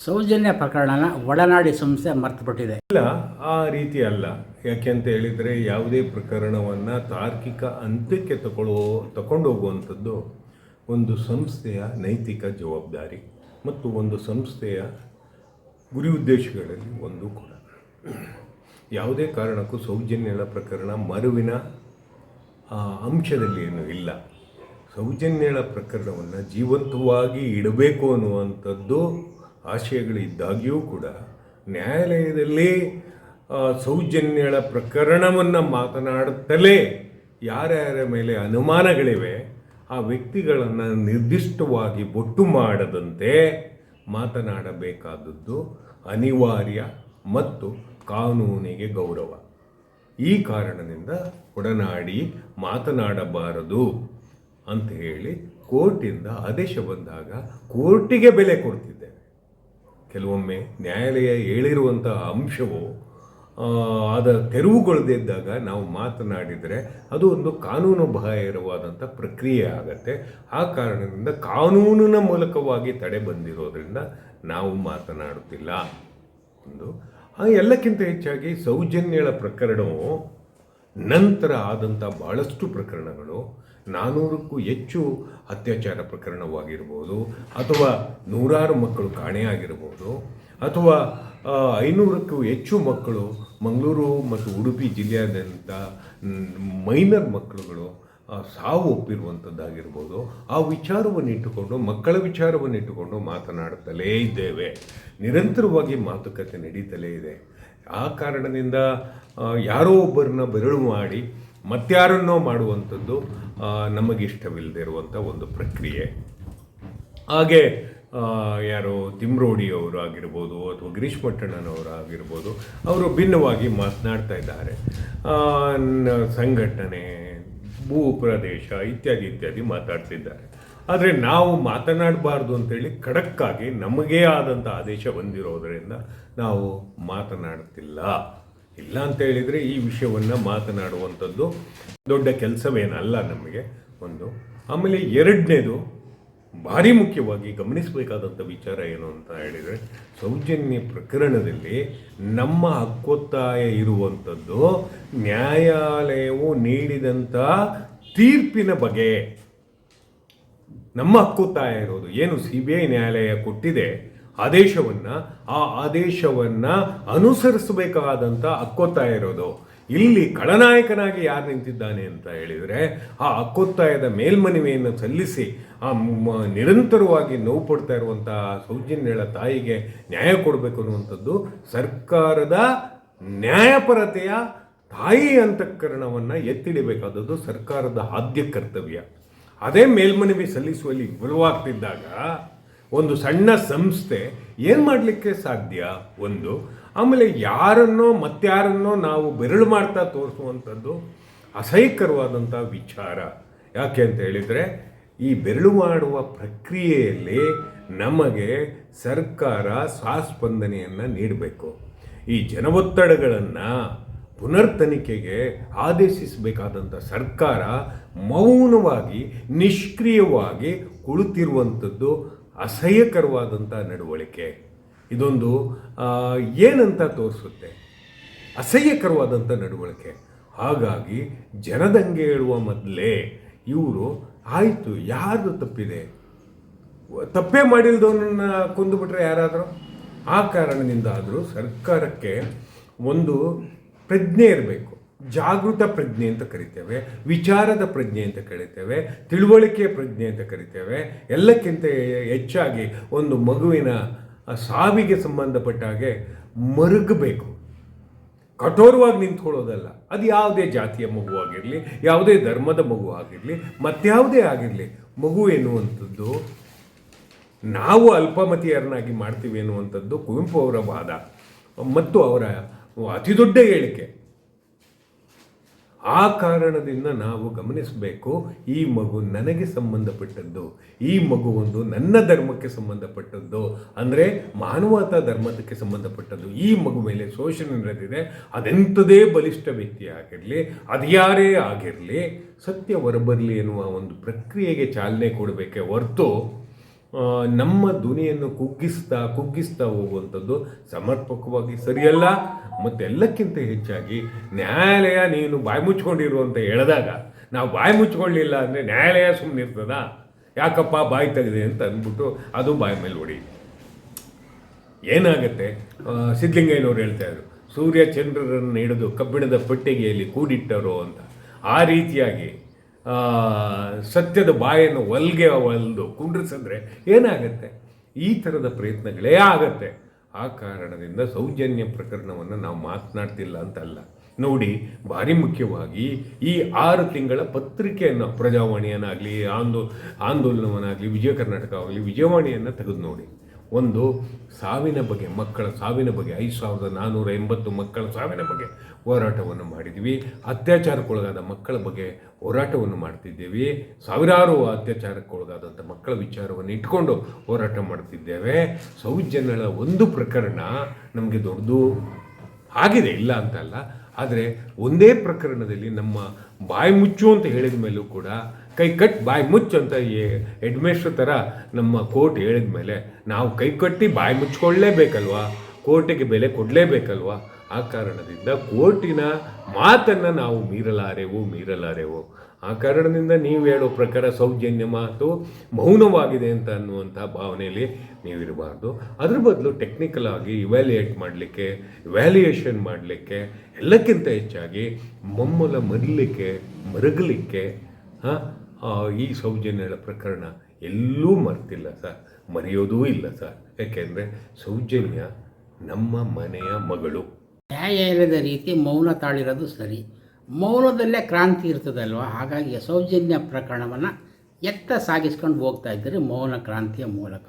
ಸೌಜನ್ಯ ಪ್ರಕರಣನ ಒಡನಾಡಿ ಸಂಸ್ಥೆ ಮರ್ತುಬಿಟ್ಟಿದೆ. ಇಲ್ಲ, ಆ ರೀತಿ ಅಲ್ಲ. ಯಾಕೆಂತ ಹೇಳಿದರೆ ಯಾವುದೇ ಪ್ರಕರಣವನ್ನು ತಾರ್ಕಿಕ ಅಂತ್ಯಕ್ಕೆ ತಗೊಳ್ಳೋ ತಗೊಂಡು ಹೋಗುವಂಥದ್ದು ಒಂದು ಸಂಸ್ಥೆಯ ನೈತಿಕ ಜವಾಬ್ದಾರಿ ಮತ್ತು ಒಂದು ಸಂಸ್ಥೆಯ ಗುರಿ ಉದ್ದೇಶಗಳಲ್ಲಿ ಒಂದು ಕೂಡ. ಯಾವುದೇ ಕಾರಣಕ್ಕೂ ಸೌಜನ್ಯದ ಪ್ರಕರಣ ಮರುವಿನ ಅಂಶದಲ್ಲಿ ಏನು ಇಲ್ಲ. ಸೌಜನ್ಯಗಳ ಪ್ರಕರಣವನ್ನು ಜೀವಂತವಾಗಿ ಇಡಬೇಕು ಅನ್ನುವಂಥದ್ದು ಆಶಯಗಳಿದ್ದಾಗ್ಯೂ ಕೂಡ ನ್ಯಾಯಾಲಯದಲ್ಲಿ ಸೌಜನ್ಯಗಳ ಪ್ರಕರಣವನ್ನು ಮಾತನಾಡುತ್ತಲೇ ಯಾರ್ಯಾರ ಮೇಲೆ ಅನುಮಾನಗಳಿವೆ, ಆ ವ್ಯಕ್ತಿಗಳನ್ನು ನಿರ್ದಿಷ್ಟವಾಗಿ ಬೊಟ್ಟು ಮಾಡದಂತೆ ಮಾತನಾಡಬೇಕಾದದ್ದು ಅನಿವಾರ್ಯ ಮತ್ತು ಕಾನೂನಿಗೆ ಗೌರವ. ಈ ಕಾರಣದಿಂದ ಒಡನಾಡಿ ಮಾತನಾಡಬಾರದು ಅಂತ ಹೇಳಿ ಕೋರ್ಟಿಂದ ಆದೇಶ ಬಂದಾಗ ಕೋರ್ಟಿಗೆ ಬೆಲೆ ಕೊಡ್ತಿದ್ದೇವೆ ಕೆಲವೊಮ್ಮೆ ನ್ಯಾಯಾಲಯ ಹೇಳಿರುವಂಥ ಅಂಶವು ಅದ ತೆರವುಗೊಳ್ಳದಿದ್ದಾಗ ನಾವು ಮಾತನಾಡಿದರೆ ಅದು ಒಂದು ಕಾನೂನು ಬಾಹಿರವಾದಂಥ ಪ್ರಕ್ರಿಯೆ ಆಗತ್ತೆ. ಆ ಕಾರಣದಿಂದ ಕಾನೂನಿನ ಮೂಲಕವಾಗಿ ತಡೆ ಬಂದಿರೋದ್ರಿಂದ ನಾವು ಮಾತನಾಡುತ್ತಿಲ್ಲ. ಒಂದು ಎಲ್ಲಕ್ಕಿಂತ ಹೆಚ್ಚಾಗಿ ಸೌಜನ್ಯಗಳ ಪ್ರಕರಣವು ನಂತರ ಆದಂಥ ಭಾಳಷ್ಟು ಪ್ರಕರಣಗಳು ನಾನ್ನೂರಕ್ಕೂ ಹೆಚ್ಚು ಅತ್ಯಾಚಾರ ಪ್ರಕರಣವಾಗಿರ್ಬೋದು, ಅಥವಾ ನೂರಾರು ಮಕ್ಕಳು ಕಾಣೆಯಾಗಿರ್ಬೋದು, ಅಥವಾ ಐನೂರಕ್ಕೂ ಹೆಚ್ಚು ಮಕ್ಕಳು ಮಂಗಳೂರು ಮತ್ತು ಉಡುಪಿ ಜಿಲ್ಲೆಯಾದ್ಯಂತ ಮೈನರ್ ಮಕ್ಕಳುಗಳು ಸಾವು ಒಪ್ಪಿರುವಂಥದ್ದಾಗಿರ್ಬೋದು ಆ ವಿಚಾರವನ್ನು ಇಟ್ಟುಕೊಂಡು, ಮಕ್ಕಳ ವಿಚಾರವನ್ನು ಇಟ್ಟುಕೊಂಡು ಮಾತನಾಡುತ್ತಲೇ ಇದ್ದೇವೆ. ನಿರಂತರವಾಗಿ ಮಾತುಕತೆ ನಡೀತಲೇ ಇದೆ. ಆ ಕಾರಣದಿಂದ ಯಾರೋ ಒಬ್ಬರನ್ನ ಬೆರಳು ಮಾಡಿ ಮತ್ತಾರನ್ನೋ ಮಾಡುವಂಥದ್ದು ನಮಗಿಷ್ಟವಿಲ್ಲದೆ ಇರುವಂಥ ಒಂದು ಪ್ರಕ್ರಿಯೆ. ಹಾಗೆ ಯಾರು ಅವರು ಆಗಿರ್ಬೋದು ಅಥವಾ ಗಿರೀಶ್ ಆಗಿರ್ಬೋದು, ಅವರು ಭಿನ್ನವಾಗಿ ಮಾತನಾಡ್ತಾ ಇದ್ದಾರೆ. ಸಂಘಟನೆ, ಭೂ ಪ್ರದೇಶ ಇತ್ಯಾದಿ ಇತ್ಯಾದಿ ಮಾತಾಡ್ತಿದ್ದಾರೆ. ಆದರೆ ನಾವು ಮಾತನಾಡಬಾರ್ದು ಅಂತೇಳಿ ಖಡಕ್ಕಾಗಿ ನಮಗೇ ಆದಂಥ ಆದೇಶ ಬಂದಿರೋದರಿಂದ ನಾವು ಮಾತನಾಡ್ತಿಲ್ಲ. ಇಲ್ಲ ಅಂತ ಹೇಳಿದರೆ ಈ ವಿಷಯವನ್ನು ಮಾತನಾಡುವಂಥದ್ದು ದೊಡ್ಡ ಕೆಲಸವೇನಲ್ಲ ನಮಗೆ ಒಂದು. ಆಮೇಲೆ ಎರಡನೇದು, ಭಾರಿ ಮುಖ್ಯವಾಗಿ ಗಮನಿಸಬೇಕಾದಂಥ ವಿಚಾರ ಏನು ಅಂತ ಹೇಳಿದರೆ ಸೌಜನ್ಯ ಪ್ರಕರಣದಲ್ಲಿ ನಮ್ಮ ಹಕ್ಕೊತ್ತಾಯ ಇರುವಂಥದ್ದು ನ್ಯಾಯಾಲಯವು ನೀಡಿದಂಥ ತೀರ್ಪಿನ ಬಗ್ಗೆ. ನಮ್ಮ ಹಕ್ಕುತ್ತಾಯ ಇರೋದು ಏನು ಸಿ ಬಿ ಐ ನ್ಯಾಯಾಲಯ ಕೊಟ್ಟಿದೆ, ಆದೇಶವನ್ನು, ಆ ಆದೇಶವನ್ನು ಅನುಸರಿಸಬೇಕಾದಂಥ ಹಕ್ಕೊತ್ತಾಯ ಇರೋದು ಇಲ್ಲಿ ಖಳನಾಯಕನಾಗಿ ಯಾರು ನಿಂತಿದ್ದಾನೆ ಅಂತ ಹೇಳಿದರೆ, ಆ ಹಕ್ಕೊತ್ತಾಯದ ಮೇಲ್ಮನವಿಯನ್ನು ಸಲ್ಲಿಸಿ, ಆ ನಿರಂತರವಾಗಿ ನೋವು ಪಡ್ತಾ ಇರುವಂತಹ ಸೌಜನ್ಯಳ ತಾಯಿಗೆ ನ್ಯಾಯ ಕೊಡಬೇಕು ಅನ್ನುವಂಥದ್ದು ಸರ್ಕಾರದ ನ್ಯಾಯಪರತೆಯ ತಾಯಿ ಅಂತಃಕರಣವನ್ನು ಎತ್ತಿಡಬೇಕಾದದ್ದು ಸರ್ಕಾರದ ಆದ್ಯ ಕರ್ತವ್ಯ. ಅದೇ ಮೇಲ್ಮನವಿ ಸಲ್ಲಿಸುವಲ್ಲಿ ವಿಫಲವಾಗ್ತಿದ್ದಾಗ ಒಂದು ಸಣ್ಣ ಸಂಸ್ಥೆ ಏನು ಮಾಡಲಿಕ್ಕೆ ಸಾಧ್ಯ? ಒಂದು, ಆಮೇಲೆ ಯಾರನ್ನೋ ಮತ್ತಾರನ್ನೋ ನಾವು ಬೆರಳು ಮಾಡ್ತಾ ತೋರಿಸುವಂಥದ್ದು ಅಸಹ್ಯಕರವಾದಂಥ ವಿಚಾರ. ಯಾಕೆ ಅಂತ ಹೇಳಿದರೆ, ಈ ಬೆರಳು ಮಾಡುವ ಪ್ರಕ್ರಿಯೆಯಲ್ಲಿ ನಮಗೆ ಸರ್ಕಾರ ಸ್ವಾಸ್ಪಂದನೆಯನ್ನು ನೀಡಬೇಕು. ಈ ಜನವೊತ್ತಡಗಳನ್ನು ಪುನರ್ ತನಿಖೆಗೆ ಆದೇಶಿಸಬೇಕಾದಂಥ ಸರ್ಕಾರ ಮೌನವಾಗಿ, ನಿಷ್ಕ್ರಿಯವಾಗಿ ಕುಳಿತಿರುವಂಥದ್ದು ಅಸಹ್ಯಕರವಾದಂಥ ನಡವಳಿಕೆ. ಇದೊಂದು ಏನಂತ ತೋರಿಸುತ್ತೆ? ಅಸಹ್ಯಕರವಾದಂಥ ನಡವಳಿಕೆ. ಹಾಗಾಗಿ ಜನದಂಗೆ ಹೇಳುವ ಮೊದಲೇ ಇವರು, ಆಯಿತು, ಯಾರ್ದು ತಪ್ಪಿದೆ? ತಪ್ಪೇ ಮಾಡಿಲ್ದವನನ್ನ ಕೊಂದುಬಿಟ್ರೆ ಯಾರಾದರೂ? ಆ ಕಾರಣದಿಂದಾದರೂ ಸರ್ಕಾರಕ್ಕೆ ಒಂದು ಪ್ರಜ್ಞೆ ಇರಬೇಕು. ಜಾಗೃತ ಪ್ರಜ್ಞೆ ಅಂತ ಕರಿತೇವೆ, ವಿಚಾರದ ಪ್ರಜ್ಞೆ ಅಂತ ಕರಿತೇವೆ ತಿಳುವಳಿಕೆಯ ಪ್ರಜ್ಞೆ ಅಂತ ಕರಿತೇವೆ. ಎಲ್ಲಕ್ಕಿಂತ ಹೆಚ್ಚಾಗಿ ಒಂದು ಮಗುವಿನ ಸಾವಿಗೆ ಸಂಬಂಧಪಟ್ಟ ಹಾಗೆ ಮರುಗಬೇಕು. ಕಠೋರವಾಗಿ ನಿಂತ್ಕೊಳ್ಳೋದಲ್ಲ. ಅದು ಯಾವುದೇ ಜಾತಿಯ ಮಗು ಆಗಿರಲಿ, ಯಾವುದೇ ಧರ್ಮದ ಮಗು ಆಗಿರಲಿ ಮತ್ತ್ಯಾವುದೇ ಆಗಿರಲಿ, ಮಗು ಎನ್ನುವಂಥದ್ದು ನಾವು ಅಲ್ಪಮತಿಯರನ್ನಾಗಿ ಮಾಡ್ತೀವಿ ಎನ್ನುವಂಥದ್ದು ಕುವೆಂಪು ಅವರ ವಾದ. ಮತ್ತು ಅವರ ಅತಿ ದೊಡ್ಡ ಹೇಳಿಕೆ. ಆ ಕಾರಣದಿಂದ ನಾವು ಗಮನಿಸಬೇಕು, ಈ ಮಗು ನನಗೆ ಸಂಬಂಧಪಟ್ಟದ್ದು, ಈ ಮಗು ಒಂದು ನನ್ನ ಧರ್ಮಕ್ಕೆ ಸಂಬಂಧಪಟ್ಟದ್ದು. ಅಂದರೆ ಮಾನವತಾ ಧರ್ಮಕ್ಕೆ ಸಂಬಂಧಪಟ್ಟದ್ದು. ಈ ಮಗು ಮೇಲೆ ಶೋಷಣೆ ನಡೆದಿದೆ, ಅದೆಂಥದೇ ಬಲಿಷ್ಠ ವ್ಯಕ್ತಿ ಆಗಿರಲಿ ಅದ್ಯಾರೇ ಆಗಿರಲಿ, ಸತ್ಯ ಹೊರಬರಲಿ ಎನ್ನುವ ಒಂದು ಪ್ರಕ್ರಿಯೆಗೆ ಚಾಲನೆ ಕೊಡಬೇಕೆ ಹೊರತು ನಮ್ಮ ಧ್ವನಿಯನ್ನು ಕುಗ್ಗಿಸ್ತಾ ಕುಗ್ಗಿಸ್ತಾ ಹೋಗುವಂಥದ್ದು ಸಮರ್ಪಕವಾಗಿ ಸರಿಯಲ್ಲ ಮತ್ತು ಎಲ್ಲಕ್ಕಿಂತ ಹೆಚ್ಚಾಗಿ ನ್ಯಾಯಾಲಯ ನೀನು ಬಾಯಿ ಮುಚ್ಕೊಂಡಿರು ಅಂತ ಹೇಳಿದಾಗ ನಾವು ಬಾಯಿ ಮುಚ್ಕೊಳ್ಳಿಲ್ಲ ಅಂದರೆ ನ್ಯಾಯಾಲಯ ಸುಮ್ಮನೆ ಇರ್ತದ? ಯಾಕಪ್ಪ ಬಾಯಿ ತೆಗೆದೆ ಅಂತ ಅಂದ್ಬಿಟ್ಟು ಅದು ಬಾಯಿ ಮೇಲೆ ಹೊಡಿ. ಏನಾಗುತ್ತೆ? ಸಿದ್ಧಲಿಂಗಯ್ಯನವ್ರು ಹೇಳ್ತಾ ಇದ್ರು ಸೂರ್ಯ ಚಂದ್ರರನ್ನು ಹಿಡಿದು ಕಬ್ಬಿಣದ ಪೆಟ್ಟಿಗೆಯಲ್ಲಿ ಕೂಡಿಟ್ಟರು ಅಂತ. ಆ ರೀತಿಯಾಗಿ ಸತ್ಯದ ಬಾಯನ್ನು ಒಲ್ಗೆ ಒಲ್ದು ಕುಂಡ್ರಿಸಿದ್ರೆ ಏನಾಗುತ್ತೆ? ಈ ಥರದ ಪ್ರಯತ್ನಗಳೇ ಆಗತ್ತೆ. ಆ ಕಾರಣದಿಂದ ಸೌಜನ್ಯ ಪ್ರಕರಣವನ್ನು ನಾವು ಮಾತನಾಡ್ತಿಲ್ಲ ಅಂತಲ್ಲ. ನೋಡಿ, ಭಾರಿ ಮುಖ್ಯವಾಗಿ ಈ ಆರು ತಿಂಗಳ ಪತ್ರಿಕೆಯನ್ನು ಪ್ರಜಾವಾಣಿಯನ್ನಾಗಲಿ, ಆಂದೋ, ಆಂದೋಲನವನ್ನಾಗಲಿ, ವಿಜಯ ಕರ್ನಾಟಕವಾಗಲಿ ವಿಜಯವಾಣಿಯನ್ನು ತೆಗೆದು ನೋಡಿ. ಒಂದು ಸಾವಿನ ಬಗ್ಗೆ ಮಕ್ಕಳ ಸಾವಿನ ಬಗ್ಗೆ ಐದು ಸಾವಿರದ ನಾನ್ನೂರ ಎಂಬತ್ತು ಮಕ್ಕಳ ಸಾವಿನ ಬಗ್ಗೆ ಹೋರಾಟವನ್ನು ಮಾಡಿದ್ದೀವಿ. ಅತ್ಯಾಚಾರಕ್ಕೊಳಗಾದ ಮಕ್ಕಳ ಬಗ್ಗೆ ಹೋರಾಟವನ್ನು ಮಾಡ್ತಿದ್ದೇವೆ. ಸಾವಿರಾರು ಅತ್ಯಾಚಾರಕ್ಕೊಳಗಾದಂಥ ಮಕ್ಕಳ ವಿಚಾರವನ್ನು ಇಟ್ಕೊಂಡು ಹೋರಾಟ ಮಾಡ್ತಿದ್ದೇವೆ. ಸೌಜನ್ಯಗಳ ಒಂದು ಪ್ರಕರಣ ನಮಗೆ ದೊಡ್ಡದು ಆಗಿದೆ, ಇಲ್ಲ ಅಂತಲ್ಲ ಆದರೆ ಒಂದೇ ಪ್ರಕರಣದಲ್ಲಿ ನಮ್ಮ ಬಾಯಿ ಮುಚ್ಚು ಅಂತ ಹೇಳಿದ ಮೇಲೂ ಕೂಡ, ಕೈ ಕಟ್, ಬಾಯಿ ಮುಚ್ಚು ಅಂತ ಹೆಡ್ಮೇಸ್ಟ್ರ್ ಥರ ನಮ್ಮ ಕೋರ್ಟ್ ಹೇಳಿದ ಮೇಲೆ ನಾವು ಕೈ ಕಟ್ಟಿ ಬಾಯಿ ಮುಚ್ಕೊಳ್ಳೇಬೇಕಲ್ವಾ? ಕೋರ್ಟಿಗೆ ಬೆಲೆ ಕೊಡಲೇಬೇಕಲ್ವಾ? ಆ ಕಾರಣದಿಂದ ಕೋರ್ಟಿನ ಮಾತನ್ನು ನಾವು ಮೀರಲಾರೆವು ಮೀರಲಾರೆವು. ಆ ಕಾರಣದಿಂದ ನೀವು ಹೇಳೋ ಪ್ರಕಾರ ಸೌಜನ್ಯ ಮಾತು ಮೌನವಾಗಿದೆ ಅಂತ ಅನ್ನುವಂಥ ಭಾವನೆಯಲ್ಲಿ ನೀವಿರಬಾರ್ದು. ಅದ್ರ ಬದಲು ಟೆಕ್ನಿಕಲ್ ಆಗಿ ಇವ್ಯಾಲ್ಯೂಯೇಟ್ ಮಾಡಲಿಕ್ಕೆ ವ್ಯಾಲ್ಯೂಯೇಷನ್ ಮಾಡಲಿಕ್ಕೆ, ಎಲ್ಲಕ್ಕಿಂತ ಹೆಚ್ಚಾಗಿ ಮೊಮ್ಮಲ ಮರಿಲಿಕ್ಕೆ, ಮರಗಲಿಕ್ಕೆ ಈ ಸೌಜನ್ಯಗಳ ಪ್ರಕರಣ ಎಲ್ಲೂ ಮರ್ತಿಲ್ಲ ಸರ್. ಮರೆಯೋದೂ ಇಲ್ಲ ಸರ್. ಯಾಕೆಂದರೆ ಸೌಜನ್ಯ ನಮ್ಮ ಮನೆಯ ಮಗಳು. ನ್ಯಾಯಾಲಯದ ರೀತಿ ಮೌನ ತಾಳಿರೋದು ಸರಿ. ಮೌನದಲ್ಲೇ ಕ್ರಾಂತಿ ಇರ್ತದಲ್ವ? ಹಾಗಾಗಿ ಸೌಜನ್ಯ ಪ್ರಕರಣವನ್ನು ಎತ್ತ ಸಾಗಿಸ್ಕೊಂಡು ಹೋಗ್ತಾ ಇದ್ದರೆ ಮೌನ ಕ್ರಾಂತಿಯ ಮೂಲಕ.